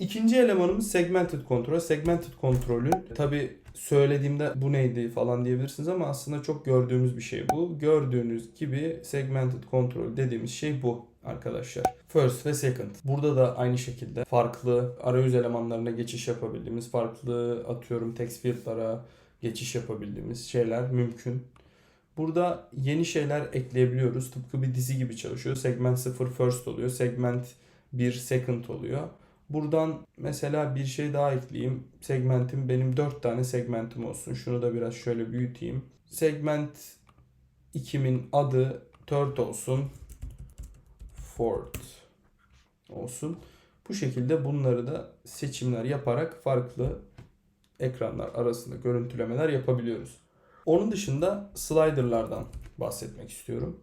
İkinci elemanımız segmented control. Segmented kontrolün tabi söylediğimde bu neydi falan diyebilirsiniz ama aslında çok gördüğümüz bir şey bu. Gördüğünüz gibi segmented control dediğimiz şey bu arkadaşlar. First ve second. Burada da aynı şekilde farklı arayüz elemanlarına geçiş yapabildiğimiz, farklı atıyorum text field'lara geçiş yapabildiğimiz şeyler mümkün. Burada yeni şeyler ekleyebiliyoruz. Tıpkı bir dizi gibi çalışıyor. Segment 0 first oluyor. Segment 1 second oluyor. Buradan mesela bir şey daha ekleyeyim. Segmentim benim 4 tane segmentim olsun. Şunu da biraz şöyle büyüteyim. Segment 2'min adı third olsun. Fourth olsun. Bu şekilde bunları da seçimler yaparak farklı ekranlar arasında görüntülemeler yapabiliyoruz. Onun dışında slider'lardan bahsetmek istiyorum.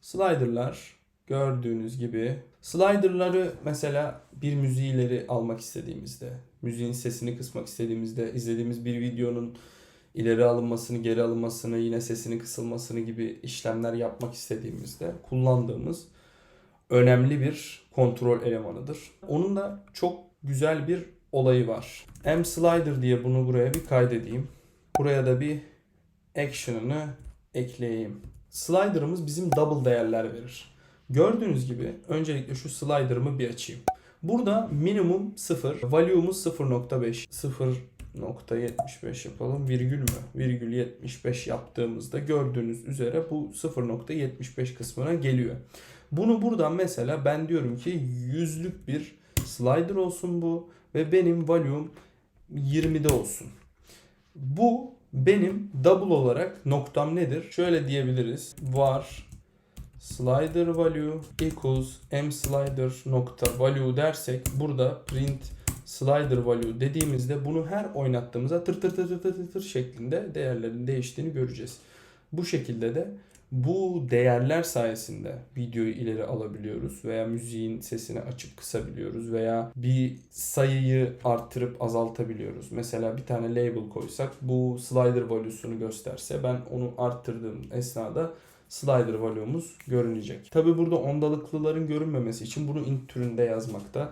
Slider'lar gördüğünüz gibi slider'ları mesela bir müziğileri almak istediğimizde, müziğin sesini kısmak istediğimizde, izlediğimiz bir videonun ileri alınmasını, geri alınmasını, yine sesini kısılmasını gibi işlemler yapmak istediğimizde kullandığımız önemli bir kontrol elemanıdır. Onun da çok güzel bir olayı var. M slider diye bunu buraya bir kaydedeyim. Buraya da bir action'ını ekleyeyim. Slider'ımız bizim double değerler verir. Gördüğünüz gibi öncelikle şu slider'ımı bir açayım. Burada minimum 0, value'umuz 0.5, 0.75 yapalım. Virgül mü? Virgül 75 yaptığımızda gördüğünüz üzere bu 0.75 kısmına geliyor. Bunu buradan mesela ben diyorum ki yüzlük bir slider olsun bu ve benim value'um 20'de olsun. Bu benim double olarak noktam nedir? Şöyle diyebiliriz. Var slider value equals m slider nokta value dersek burada print slider value dediğimizde bunu her oynattığımızda tır tır tır tır tır tır, şeklinde değerlerin değiştiğini göreceğiz. Bu şekilde de bu değerler sayesinde videoyu ileri alabiliyoruz veya müziğin sesini açıp kısabiliyoruz veya bir sayıyı arttırıp azaltabiliyoruz. Mesela bir tane label koysak bu slider value'sunu gösterse ben onu arttırdığım esnada slider value'umuz görünecek. Tabi burada ondalıklıların görünmemesi için bunu int türünde yazmakta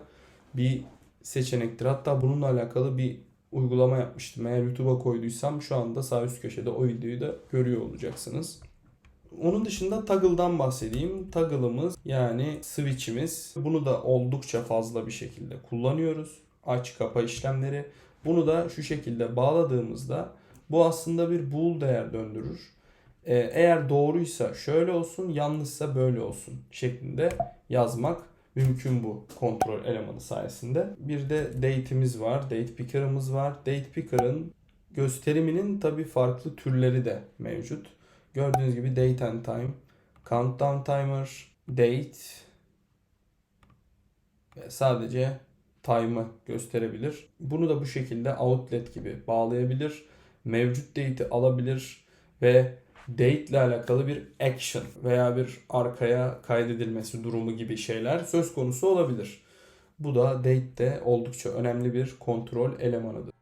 bir seçenektir. Hatta bununla alakalı bir uygulama yapmıştım. Eğer YouTube'a koyduysam şu anda sağ üst köşede o videoyu da görüyor olacaksınız. Onun dışında toggle'dan bahsedeyim. Toggle'ımız yani switch'imiz. Bunu da oldukça fazla bir şekilde kullanıyoruz. Aç kapa işlemleri. Bunu da şu şekilde bağladığımızda bu aslında bir bool değer döndürür. Ee, eğer doğruysa şöyle olsun, yanlışsa böyle olsun şeklinde yazmak mümkün bu kontrol elemanı sayesinde. Bir de date'imiz var, date picker'ımız var. Date picker'ın gösteriminin tabi farklı türleri de mevcut. Gördüğünüz gibi date and time, countdown timer, date ve sadece time'ı gösterebilir. Bunu da bu şekilde outlet gibi bağlayabilir. Mevcut date'i alabilir ve date ile alakalı bir action veya bir arkaya kaydedilmesi durumu gibi şeyler söz konusu olabilir. Bu da date'de oldukça önemli bir kontrol elemanıdır.